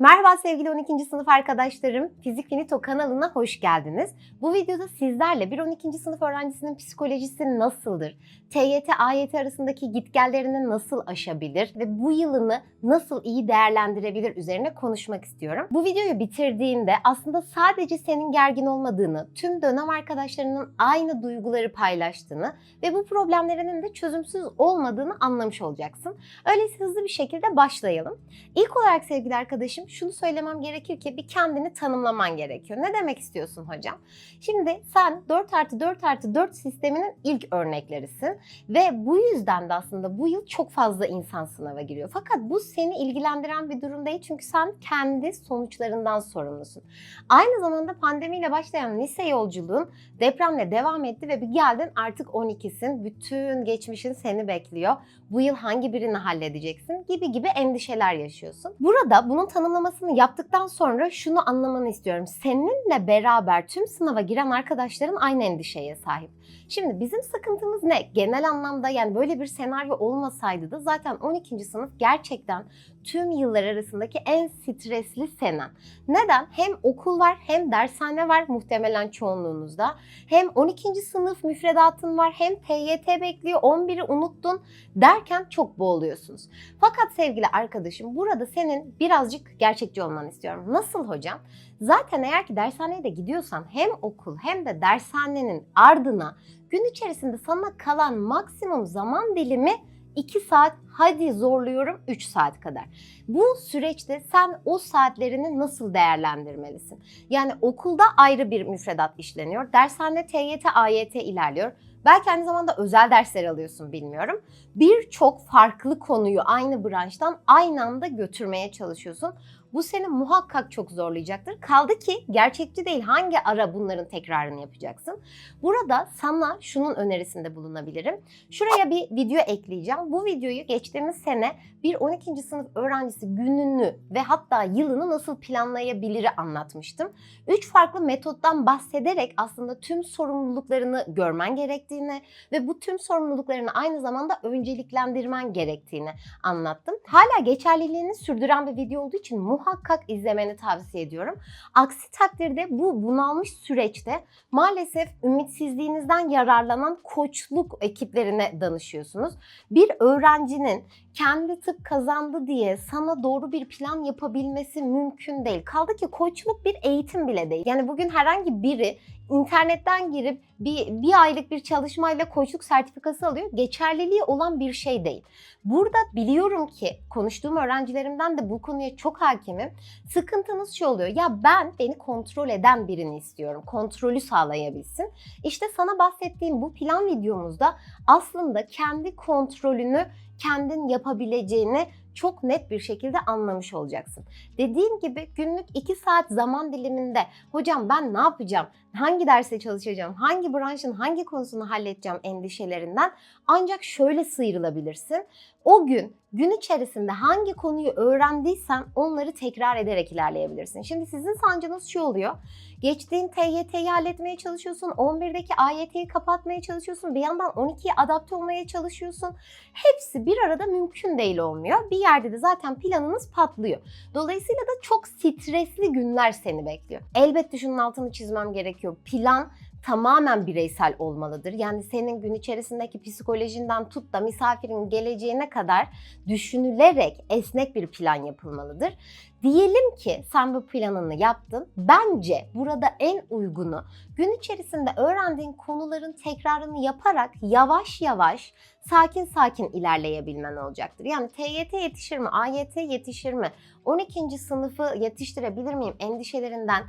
Merhaba sevgili 12. sınıf arkadaşlarım. Fizik Finito kanalına hoş geldiniz. Bu videoda sizlerle bir 12. sınıf öğrencisinin psikolojisi nasıldır? TYT, AYT arasındaki gitgellerini nasıl aşabilir ve bu yılını nasıl iyi değerlendirebilir üzerine konuşmak istiyorum. Bu videoyu bitirdiğinde aslında sadece senin gergin olmadığını, tüm dönem arkadaşlarının aynı duyguları paylaştığını ve bu problemlerinin de çözümsüz olmadığını anlamış olacaksın. Öyleyse hızlı bir şekilde başlayalım. İlk olarak sevgili arkadaşım şunu söylemem gerekir ki bir kendini tanımlaman gerekiyor. Ne demek istiyorsun hocam? Şimdi sen 4 artı 4 artı 4 sisteminin ilk örneklerisin ve bu yüzden de aslında bu yıl çok fazla insan sınava giriyor. Fakat bu seni ilgilendiren bir durum değil çünkü sen kendi sonuçlarından sorumlusun. Aynı zamanda pandemiyle başlayan lise yolculuğun depremle devam etti ve bir geldin artık 12'sin. Bütün geçmişin seni bekliyor. Bu yıl hangi birini halledeceksin gibi gibi endişeler yaşıyorsun. Burada bunun tanımlamasını yaptıktan sonra şunu anlamanı istiyorum. Seninle beraber tüm sınava giren arkadaşların aynı endişeye sahip. Şimdi bizim sıkıntımız ne? Genel anlamda yani böyle bir senaryo olmasaydı da zaten 12. sınıf gerçekten tüm yıllar arasındaki en stresli senen. Neden? Hem okul var hem dershane var muhtemelen çoğunluğunuzda. Hem 12. sınıf müfredatın var hem TYT bekliyor 11'i unuttun derken çok boğuluyorsunuz. Fakat sevgili arkadaşım burada senin birazcık gerçekçi olmanı istiyorum. Nasıl hocam? Zaten eğer ki dershaneye de gidiyorsan hem okul hem de dershanenin ardına gün içerisinde sana kalan maksimum zaman dilimi 2 saat hadi zorluyorum 3 saat kadar. Bu süreçte sen o saatlerini nasıl değerlendirmelisin? Yani okulda ayrı bir müfredat işleniyor. Dershane TYT, AYT ilerliyor. Belki aynı zamanda özel dersler alıyorsun bilmiyorum. Birçok farklı konuyu aynı branştan aynı anda götürmeye çalışıyorsun. Bu seni muhakkak çok zorlayacaktır. Kaldı ki gerçekçi değil hangi ara bunların tekrarını yapacaksın. Burada sana şunun önerisinde bulunabilirim. Şuraya bir video ekleyeceğim. Bu videoyu geçtiğimiz sene bir 12. sınıf öğrencisi gününü ve hatta yılını nasıl planlayabiliri anlatmıştım. Üç farklı metottan bahsederek aslında tüm sorumluluklarını görmen gerektiğini ve bu tüm sorumluluklarını aynı zamanda önceliklendirmen gerektiğini anlattım. Hala geçerliliğini sürdüren bir video olduğu için muhakkak izlemeni tavsiye ediyorum. Aksi takdirde bu bunalmış süreçte maalesef ümitsizliğinizden yararlanan koçluk ekiplerine danışıyorsunuz. Bir öğrencinin kendi tıp kazandı diye sana doğru bir plan yapabilmesi mümkün değil. Kaldı ki koçluk bir eğitim bile değil. Yani bugün herhangi biri internetten girip bir, bir aylık bir çalışmayla koçluk sertifikası alıyor. Geçerliliği olan bir şey değil. Burada biliyorum ki konuştuğum öğrencilerimden de bu konuya çok hakimim. Sıkıntınız şu oluyor. Ya ben beni kontrol eden birini istiyorum. Kontrolü sağlayabilsin. İşte sana bahsettiğim bu plan videomuzda aslında kendi kontrolünü kendin yapabileceğini çok net bir şekilde anlamış olacaksın. Dediğim gibi günlük 2 saat zaman diliminde hocam ben ne yapacağım? Hangi derse çalışacağım? Hangi branşın hangi konusunu halledeceğim endişelerinden ancak şöyle sıyrılabilirsin. O gün gün içerisinde hangi konuyu öğrendiysen onları tekrar ederek ilerleyebilirsin. Şimdi sizin sancınız şu oluyor. Geçtiğin TYT'yi halletmeye çalışıyorsun. 11'deki AYT'yi kapatmaya çalışıyorsun. Bir yandan 12'ye adapte olmaya çalışıyorsun. Hepsi bir arada mümkün değil olmuyor. Bir yerde de zaten planınız patlıyor. Dolayısıyla da çok stresli günler seni bekliyor. Elbette şunun altını çizmem gerekiyor. Plan tamamen bireysel olmalıdır. Yani senin gün içerisindeki psikolojinden tut da misafirin geleceğine kadar düşünülerek esnek bir plan yapılmalıdır. Diyelim ki sen bu planını yaptın. Bence burada en uygunu gün içerisinde öğrendiğin konuların tekrarını yaparak yavaş yavaş sakin sakin ilerleyebilmen olacaktır. Yani TYT yetişir mi, AYT yetişir mi, 12. sınıfı yetiştirebilir miyim endişelerinden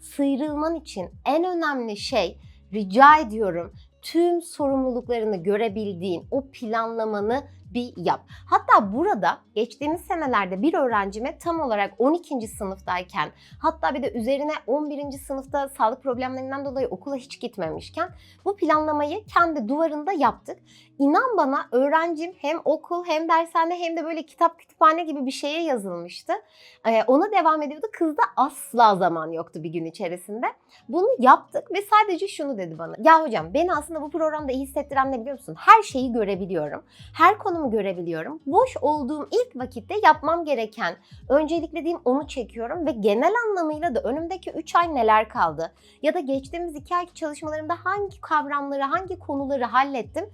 sıyrılman için en önemli şey rica ediyorum tüm sorumluluklarını görebildiğin o planlamanı bir yap. Hatta burada geçtiğimiz senelerde bir öğrencime tam olarak 12. sınıftayken hatta bir de üzerine 11. sınıfta sağlık problemlerinden dolayı okula hiç gitmemişken bu planlamayı kendi duvarında yaptık. İnan bana öğrencim hem okul hem dershane hem de böyle kitap kütüphane gibi bir şeye yazılmıştı. Ee, ona devam ediyordu. Kızda asla zaman yoktu bir gün içerisinde. Bunu yaptık ve sadece şunu dedi bana. Ya hocam beni aslında bu programda iyi hissettiren ne biliyor musun? Her şeyi görebiliyorum. Her konumu görebiliyorum. Boş olduğum ilk vakitte yapmam gereken önceliklediğim onu çekiyorum ve genel anlamıyla da önümdeki 3 ay neler kaldı? Ya da geçtiğimiz 2 ayki çalışmalarımda hangi kavramları, hangi konuları hallettim?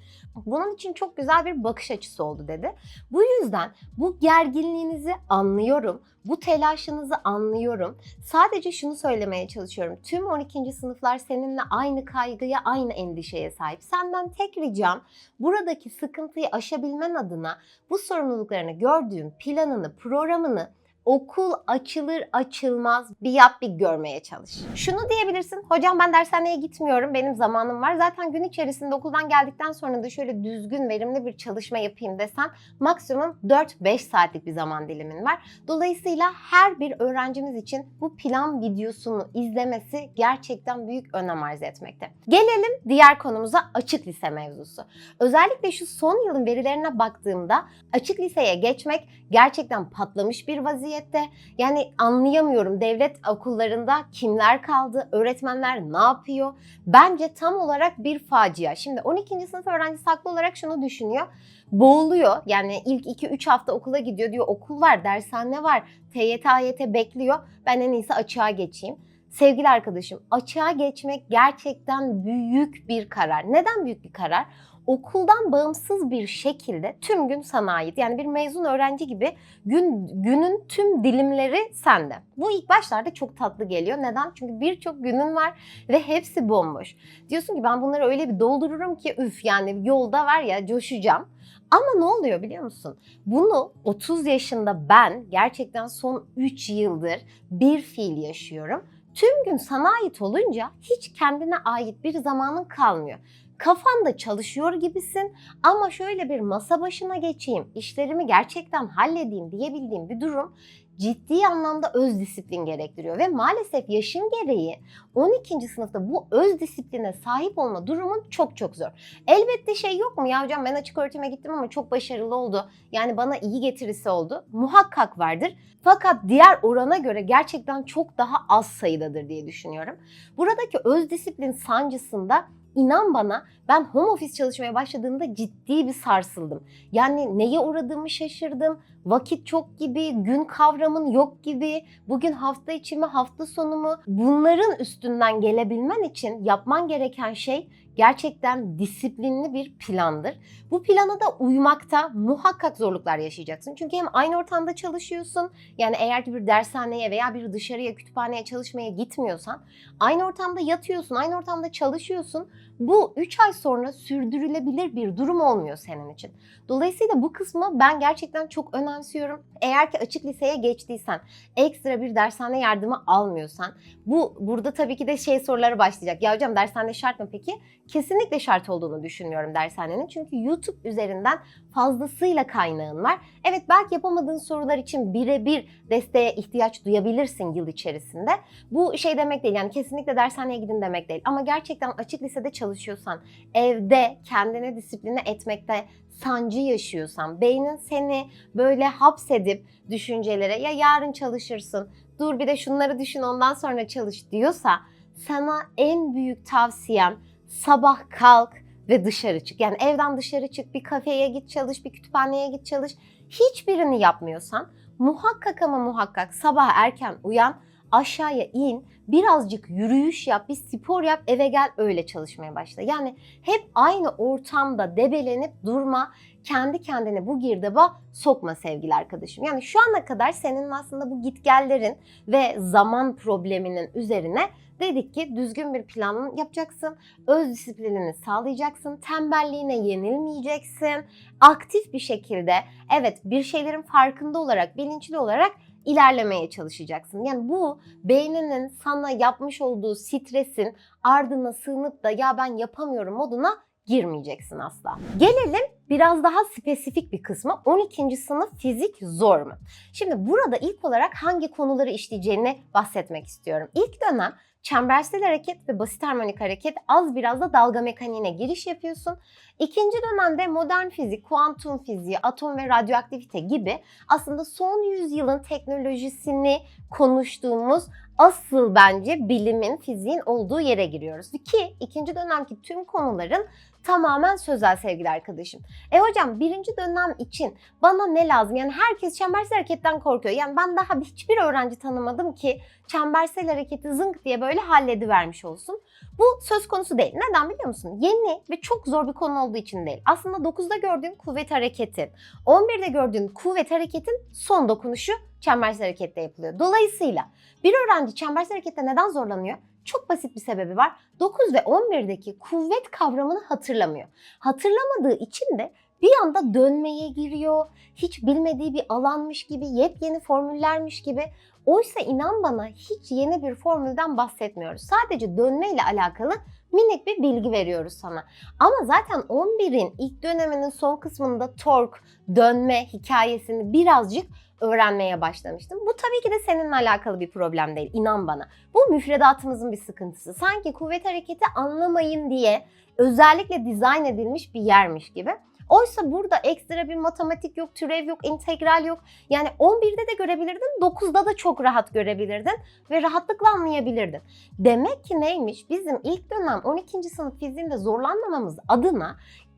Bunun için çok güzel bir bakış açısı oldu dedi. Bu yüzden bu gerginliğinizi anlıyorum. Bu telaşınızı anlıyorum. Sadece şunu söylemeye çalışıyorum. Tüm 12. sınıflar seninle aynı kaygıya, aynı endişeye sahip. Senden tek ricam buradaki sıkıntıyı aşabilmen adına bu sorumluluklarını gördüğün planını, programını okul açılır açılmaz bir yap bir görmeye çalış. Şunu diyebilirsin. Hocam ben dershaneye gitmiyorum. Benim zamanım var. Zaten gün içerisinde okuldan geldikten sonra da şöyle düzgün, verimli bir çalışma yapayım desen maksimum 4-5 saatlik bir zaman dilimin var. Dolayısıyla her bir öğrencimiz için bu plan videosunu izlemesi gerçekten büyük önem arz etmekte. Gelelim diğer konumuza açık lise mevzusu. Özellikle şu son yılın verilerine baktığımda açık liseye geçmek gerçekten patlamış bir vaziyette. Yani anlayamıyorum devlet okullarında kimler kaldı, öğretmenler ne yapıyor? Bence tam olarak bir facia. Şimdi 12. sınıf öğrencisi haklı olarak şunu düşünüyor. Boğuluyor. Yani ilk 2-3 hafta okula gidiyor diyor okul var, dershane var, TYT, AYT bekliyor. Ben en iyisi açığa geçeyim. Sevgili arkadaşım, açığa geçmek gerçekten büyük bir karar. Neden büyük bir karar? Okuldan bağımsız bir şekilde tüm gün sana ait. Yani bir mezun öğrenci gibi gün günün tüm dilimleri sende. Bu ilk başlarda çok tatlı geliyor. Neden? Çünkü birçok günün var ve hepsi bomboş. Diyorsun ki ben bunları öyle bir doldururum ki üf yani yolda var ya coşacağım. Ama ne oluyor biliyor musun? Bunu 30 yaşında ben gerçekten son 3 yıldır bir fiil yaşıyorum. Tüm gün sana ait olunca hiç kendine ait bir zamanın kalmıyor. Kafanda çalışıyor gibisin ama şöyle bir masa başına geçeyim, işlerimi gerçekten halledeyim diyebildiğim bir durum ciddi anlamda öz disiplin gerektiriyor ve maalesef yaşın gereği 12. sınıfta bu öz disipline sahip olma durumun çok çok zor. Elbette şey yok mu ya hocam ben açık öğretime gittim ama çok başarılı oldu. Yani bana iyi getirisi oldu. Muhakkak vardır. Fakat diğer orana göre gerçekten çok daha az sayıdadır diye düşünüyorum. Buradaki öz disiplin sancısında inan bana ben home office çalışmaya başladığımda ciddi bir sarsıldım. Yani neye uğradığımı şaşırdım. Vakit çok gibi, gün kavramın yok gibi, bugün hafta içi mi, hafta sonu mu? Bunların üstünden gelebilmen için yapman gereken şey gerçekten disiplinli bir plandır. Bu plana da uymakta muhakkak zorluklar yaşayacaksın. Çünkü hem aynı ortamda çalışıyorsun. Yani eğer ki bir dershaneye veya bir dışarıya kütüphaneye çalışmaya gitmiyorsan aynı ortamda yatıyorsun, aynı ortamda çalışıyorsun. Bu 3 ay sonra sürdürülebilir bir durum olmuyor senin için. Dolayısıyla bu kısmı ben gerçekten çok önemsiyorum. Eğer ki açık liseye geçtiysen, ekstra bir dershane yardımı almıyorsan, bu burada tabii ki de şey soruları başlayacak. Ya hocam dershane şart mı peki? Kesinlikle şart olduğunu düşünüyorum dershanenin. Çünkü YouTube üzerinden fazlasıyla kaynağın var. Evet belki yapamadığın sorular için birebir desteğe ihtiyaç duyabilirsin yıl içerisinde. Bu şey demek değil yani kesinlikle dershaneye gidin demek değil. Ama gerçekten açık lisede çalışıyorsan, evde kendini disipline etmekte sancı yaşıyorsan, beynin seni böyle hapsedip düşüncelere ya yarın çalışırsın, dur bir de şunları düşün ondan sonra çalış diyorsa sana en büyük tavsiyem sabah kalk ve dışarı çık. Yani evden dışarı çık, bir kafeye git çalış, bir kütüphaneye git çalış. Hiçbirini yapmıyorsan muhakkak ama muhakkak sabah erken uyan, aşağıya in, birazcık yürüyüş yap, bir spor yap, eve gel öyle çalışmaya başla. Yani hep aynı ortamda debelenip durma, kendi kendine bu girdaba sokma sevgili arkadaşım. Yani şu ana kadar senin aslında bu gitgellerin ve zaman probleminin üzerine dedik ki düzgün bir planın yapacaksın, öz disiplinini sağlayacaksın, tembelliğine yenilmeyeceksin, aktif bir şekilde evet bir şeylerin farkında olarak, bilinçli olarak ilerlemeye çalışacaksın. Yani bu beyninin sana yapmış olduğu stresin ardına sığınıp da ya ben yapamıyorum moduna girmeyeceksin asla. Gelelim biraz daha spesifik bir kısmı 12. sınıf fizik zor mu? Şimdi burada ilk olarak hangi konuları işleyeceğini bahsetmek istiyorum. İlk dönem çembersel hareket ve basit harmonik hareket az biraz da dalga mekaniğine giriş yapıyorsun. İkinci dönemde modern fizik, kuantum fiziği, atom ve radyoaktivite gibi aslında son yüzyılın teknolojisini konuştuğumuz asıl bence bilimin, fiziğin olduğu yere giriyoruz. Ki ikinci dönemki tüm konuların tamamen sözel sevgili arkadaşım. E hocam birinci dönem için bana ne lazım? Yani herkes çembersel hareketten korkuyor. Yani ben daha hiçbir öğrenci tanımadım ki çembersel hareketi zınk diye böyle halledivermiş olsun. Bu söz konusu değil. Neden biliyor musun? Yeni ve çok zor bir konu olduğu için değil. Aslında 9'da gördüğün kuvvet hareketin, 11'de gördüğün kuvvet hareketin son dokunuşu çembersel harekette yapılıyor. Dolayısıyla bir öğrenci çembersel harekette neden zorlanıyor? Çok basit bir sebebi var. 9 ve 11'deki kuvvet kavramını hatırlamıyor. Hatırlamadığı için de bir anda dönmeye giriyor. Hiç bilmediği bir alanmış gibi, yepyeni formüllermiş gibi. Oysa inan bana hiç yeni bir formülden bahsetmiyoruz. Sadece dönmeyle alakalı minik bir bilgi veriyoruz sana. Ama zaten 11'in ilk döneminin son kısmında tork, dönme hikayesini birazcık öğrenmeye başlamıştım. Bu tabii ki de seninle alakalı bir problem değil, inan bana. Bu müfredatımızın bir sıkıntısı. Sanki kuvvet hareketi anlamayın diye özellikle dizayn edilmiş bir yermiş gibi. Oysa burada ekstra bir matematik yok, türev yok, integral yok. Yani 11'de de görebilirdin, 9'da da çok rahat görebilirdin ve rahatlıkla anlayabilirdin. Demek ki neymiş? Bizim ilk dönem 12. sınıf fiziğinde zorlanmamamız adına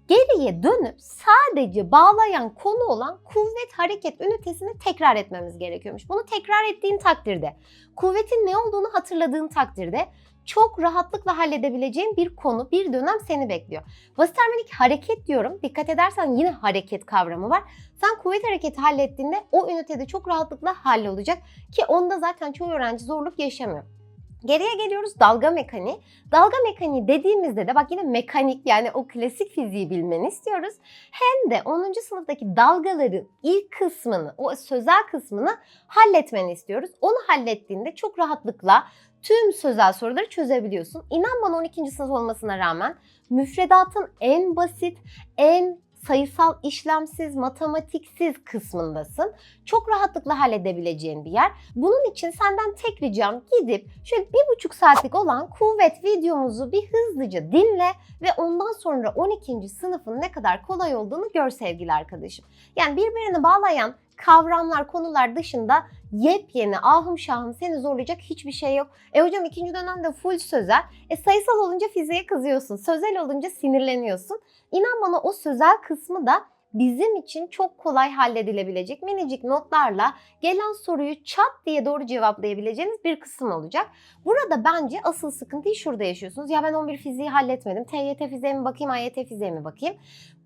geriye dönüp sadece bağlayan konu olan kuvvet hareket ünitesini tekrar etmemiz gerekiyormuş. Bunu tekrar ettiğin takdirde, kuvvetin ne olduğunu hatırladığın takdirde çok rahatlıkla halledebileceğin bir konu, bir dönem seni bekliyor. Basit harmonik hareket diyorum. Dikkat edersen yine hareket kavramı var. Sen kuvvet hareketi hallettiğinde o ünitede çok rahatlıkla hallolacak ki onda zaten çoğu öğrenci zorluk yaşamıyor. Geriye geliyoruz dalga mekaniği. Dalga mekaniği dediğimizde de bak yine mekanik yani o klasik fiziği bilmeni istiyoruz. Hem de 10. sınıftaki dalgaların ilk kısmını, o sözel kısmını halletmeni istiyoruz. Onu hallettiğinde çok rahatlıkla tüm sözel soruları çözebiliyorsun. İnan bana 12. sınıf olmasına rağmen müfredatın en basit, en sayısal işlemsiz, matematiksiz kısmındasın. Çok rahatlıkla halledebileceğin bir yer. Bunun için senden tek ricam gidip şöyle bir buçuk saatlik olan kuvvet videomuzu bir hızlıca dinle ve ondan sonra 12. sınıfın ne kadar kolay olduğunu gör sevgili arkadaşım. Yani birbirini bağlayan kavramlar, konular dışında yepyeni, ahım şahım seni zorlayacak hiçbir şey yok. E hocam ikinci dönemde full sözel. E sayısal olunca fiziğe kızıyorsun. Sözel olunca sinirleniyorsun. İnan bana o sözel kısmı da bizim için çok kolay halledilebilecek minicik notlarla gelen soruyu çat diye doğru cevaplayabileceğiniz bir kısım olacak. Burada bence asıl sıkıntıyı şurada yaşıyorsunuz. Ya ben 11 fiziği halletmedim. TYT fiziğe mi bakayım, AYT fiziğe mi bakayım?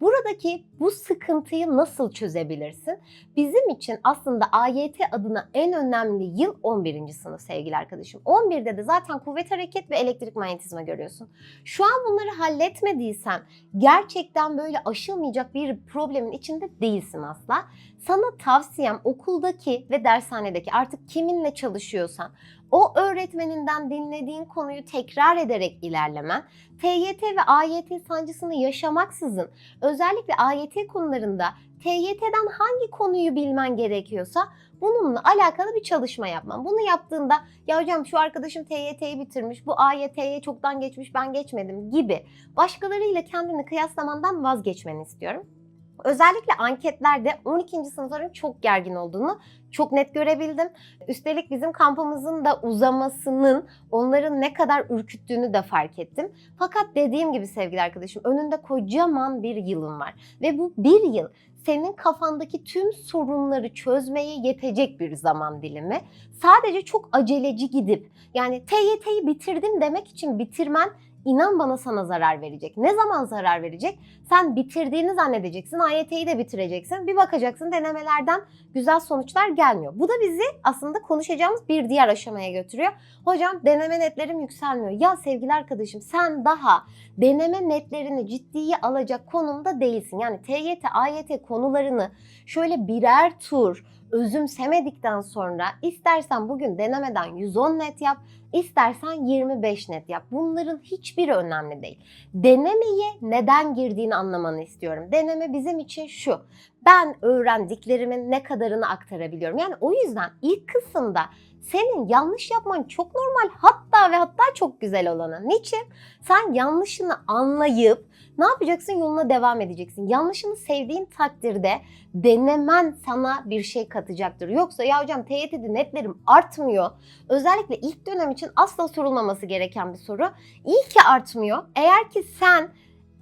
Buradaki bu sıkıntıyı nasıl çözebilirsin? Bizim için aslında AYT adına en önemli yıl 11. sınıf sevgili arkadaşım. 11'de de zaten kuvvet hareket ve elektrik manyetizma görüyorsun. Şu an bunları halletmediysen gerçekten böyle aşılmayacak bir problemin içinde değilsin asla. Sana tavsiyem okuldaki ve dershanedeki artık kiminle çalışıyorsan o öğretmeninden dinlediğin konuyu tekrar ederek ilerlemen, TYT ve AYT sancısını yaşamaksızın özellikle AYT konularında TYT'den hangi konuyu bilmen gerekiyorsa bununla alakalı bir çalışma yapman. Bunu yaptığında ya hocam şu arkadaşım TYT'yi bitirmiş, bu AYT'ye çoktan geçmiş ben geçmedim gibi başkalarıyla kendini kıyaslamandan vazgeçmeni istiyorum. Özellikle anketlerde 12. sınıfların çok gergin olduğunu çok net görebildim. Üstelik bizim kampımızın da uzamasının onların ne kadar ürküttüğünü de fark ettim. Fakat dediğim gibi sevgili arkadaşım önünde kocaman bir yılın var. Ve bu bir yıl senin kafandaki tüm sorunları çözmeye yetecek bir zaman dilimi. Sadece çok aceleci gidip yani TYT'yi bitirdim demek için bitirmen inan bana sana zarar verecek. Ne zaman zarar verecek? Sen bitirdiğini zannedeceksin, AYT'yi de bitireceksin. Bir bakacaksın denemelerden güzel sonuçlar gelmiyor. Bu da bizi aslında konuşacağımız bir diğer aşamaya götürüyor. Hocam deneme netlerim yükselmiyor. Ya sevgili arkadaşım sen daha deneme netlerini ciddiye alacak konumda değilsin. Yani TYT, AYT konularını şöyle birer tur özümsemedikten sonra istersen bugün denemeden 110 net yap, istersen 25 net yap. Bunların hiçbiri önemli değil. Denemeye neden girdiğini anlamanı istiyorum. Deneme bizim için şu. Ben öğrendiklerimin ne kadarını aktarabiliyorum. Yani o yüzden ilk kısımda senin yanlış yapman çok normal hatta ve hatta çok güzel olanı. Niçin? Sen yanlışını anlayıp ne yapacaksın? Yoluna devam edeceksin. Yanlışını sevdiğin takdirde denemen sana bir şey katacaktır. Yoksa ya hocam TYT'de netlerim artmıyor. Özellikle ilk dönem için asla sorulmaması gereken bir soru. İyi ki artmıyor. Eğer ki sen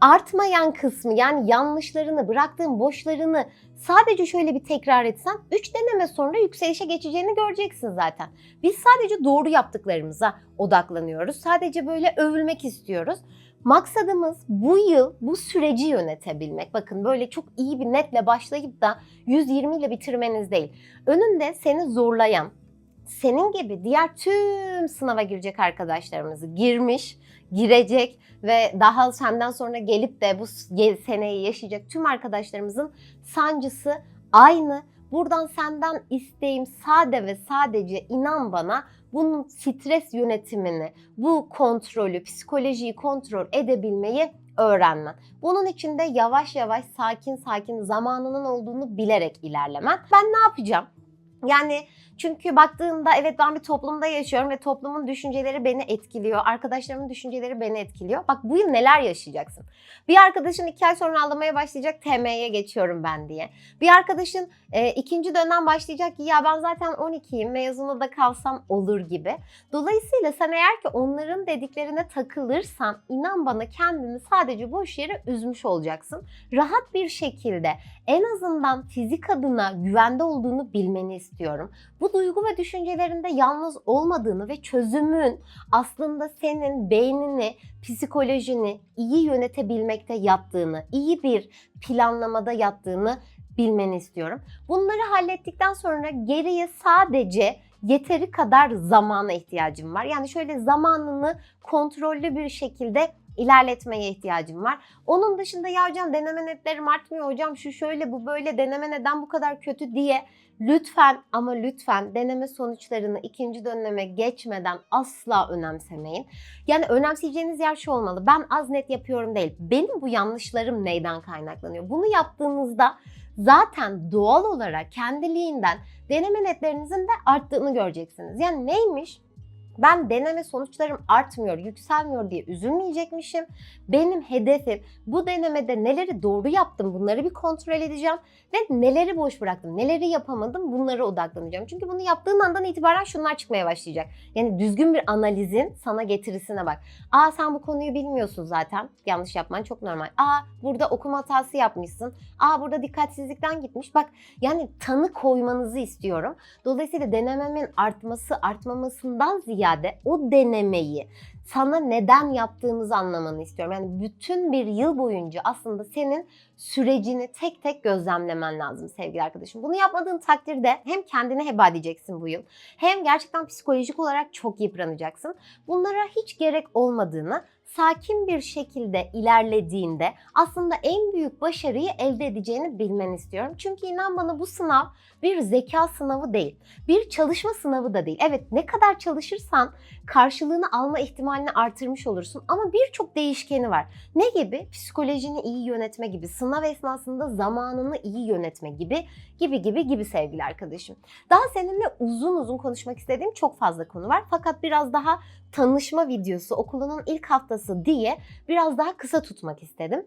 artmayan kısmı yani yanlışlarını, bıraktığın boşlarını sadece şöyle bir tekrar etsen 3 deneme sonra yükselişe geçeceğini göreceksin zaten. Biz sadece doğru yaptıklarımıza odaklanıyoruz. Sadece böyle övülmek istiyoruz. Maksadımız bu yıl bu süreci yönetebilmek. Bakın böyle çok iyi bir netle başlayıp da 120 ile bitirmeniz değil. Önünde seni zorlayan, senin gibi diğer tüm sınava girecek arkadaşlarımızı girmiş, girecek ve daha senden sonra gelip de bu seneyi yaşayacak tüm arkadaşlarımızın sancısı aynı. Buradan senden isteğim sade ve sadece inan bana bunun stres yönetimini, bu kontrolü, psikolojiyi kontrol edebilmeyi öğrenmen. Bunun için de yavaş yavaş sakin sakin zamanının olduğunu bilerek ilerlemen. Ben ne yapacağım? Yani çünkü baktığında evet ben bir toplumda yaşıyorum ve toplumun düşünceleri beni etkiliyor. Arkadaşlarımın düşünceleri beni etkiliyor. Bak bu yıl neler yaşayacaksın. Bir arkadaşın iki ay sonra ağlamaya başlayacak TM'ye geçiyorum ben diye. Bir arkadaşın e, ikinci dönem başlayacak ki ya ben zaten 12'yim mezuna da kalsam olur gibi. Dolayısıyla sen eğer ki onların dediklerine takılırsan inan bana kendini sadece boş yere üzmüş olacaksın. Rahat bir şekilde en azından fizik adına güvende olduğunu bilmeni istiyorum. Bu duygu ve düşüncelerinde yalnız olmadığını ve çözümün aslında senin beynini, psikolojini iyi yönetebilmekte yattığını, iyi bir planlamada yattığını bilmeni istiyorum. Bunları hallettikten sonra geriye sadece yeteri kadar zamana ihtiyacım var. Yani şöyle zamanını kontrollü bir şekilde ilerletmeye ihtiyacım var. Onun dışında ya hocam deneme netlerim artmıyor hocam şu şöyle bu böyle deneme neden bu kadar kötü diye lütfen ama lütfen deneme sonuçlarını ikinci döneme geçmeden asla önemsemeyin. Yani önemseyeceğiniz yer şu olmalı. Ben az net yapıyorum değil. Benim bu yanlışlarım neyden kaynaklanıyor? Bunu yaptığınızda zaten doğal olarak kendiliğinden deneme netlerinizin de arttığını göreceksiniz. Yani neymiş? Ben deneme sonuçlarım artmıyor, yükselmiyor diye üzülmeyecekmişim. Benim hedefim bu denemede neleri doğru yaptım bunları bir kontrol edeceğim ve neleri boş bıraktım, neleri yapamadım bunlara odaklanacağım. Çünkü bunu yaptığın andan itibaren şunlar çıkmaya başlayacak. Yani düzgün bir analizin sana getirisine bak. Aa sen bu konuyu bilmiyorsun zaten. Yanlış yapman çok normal. Aa burada okuma hatası yapmışsın. Aa burada dikkatsizlikten gitmiş. Bak yani tanı koymanızı istiyorum. Dolayısıyla denememin artması, artmamasından ziyade ziyade o denemeyi sana neden yaptığımızı anlamanı istiyorum. Yani bütün bir yıl boyunca aslında senin sürecini tek tek gözlemlemen lazım sevgili arkadaşım. Bunu yapmadığın takdirde hem kendini heba edeceksin bu yıl hem gerçekten psikolojik olarak çok yıpranacaksın. Bunlara hiç gerek olmadığını sakin bir şekilde ilerlediğinde aslında en büyük başarıyı elde edeceğini bilmeni istiyorum. Çünkü inan bana bu sınav bir zeka sınavı değil. Bir çalışma sınavı da değil. Evet ne kadar çalışırsan karşılığını alma ihtimalini artırmış olursun ama birçok değişkeni var. Ne gibi? Psikolojini iyi yönetme gibi, sınav esnasında zamanını iyi yönetme gibi gibi gibi gibi sevgili arkadaşım. Daha seninle uzun uzun konuşmak istediğim çok fazla konu var. Fakat biraz daha tanışma videosu okulunun ilk haftası diye biraz daha kısa tutmak istedim.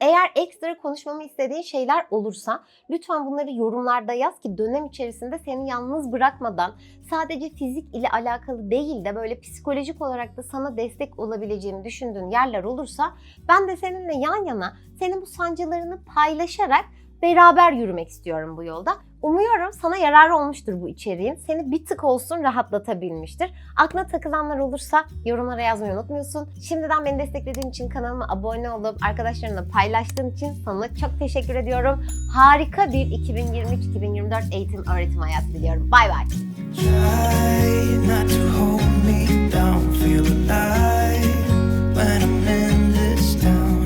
Eğer ekstra konuşmamı istediğin şeyler olursa lütfen bunları yorumlarda yaz ki dönem içerisinde seni yalnız bırakmadan sadece fizik ile alakalı değil de böyle psikolojik olarak da sana destek olabileceğimi düşündüğün yerler olursa ben de seninle yan yana senin bu sancılarını paylaşarak beraber yürümek istiyorum bu yolda. Umuyorum sana yararı olmuştur bu içeriğin. Seni bir tık olsun rahatlatabilmiştir. Aklına takılanlar olursa yorumlara yazmayı unutmuyorsun. Şimdiden beni desteklediğin için kanalıma abone olup arkadaşlarınla paylaştığın için sana çok teşekkür ediyorum. Harika bir 2023-2024 eğitim öğretim hayatı diliyorum. Bay bay. Try not to hold me down, feel alive when I'm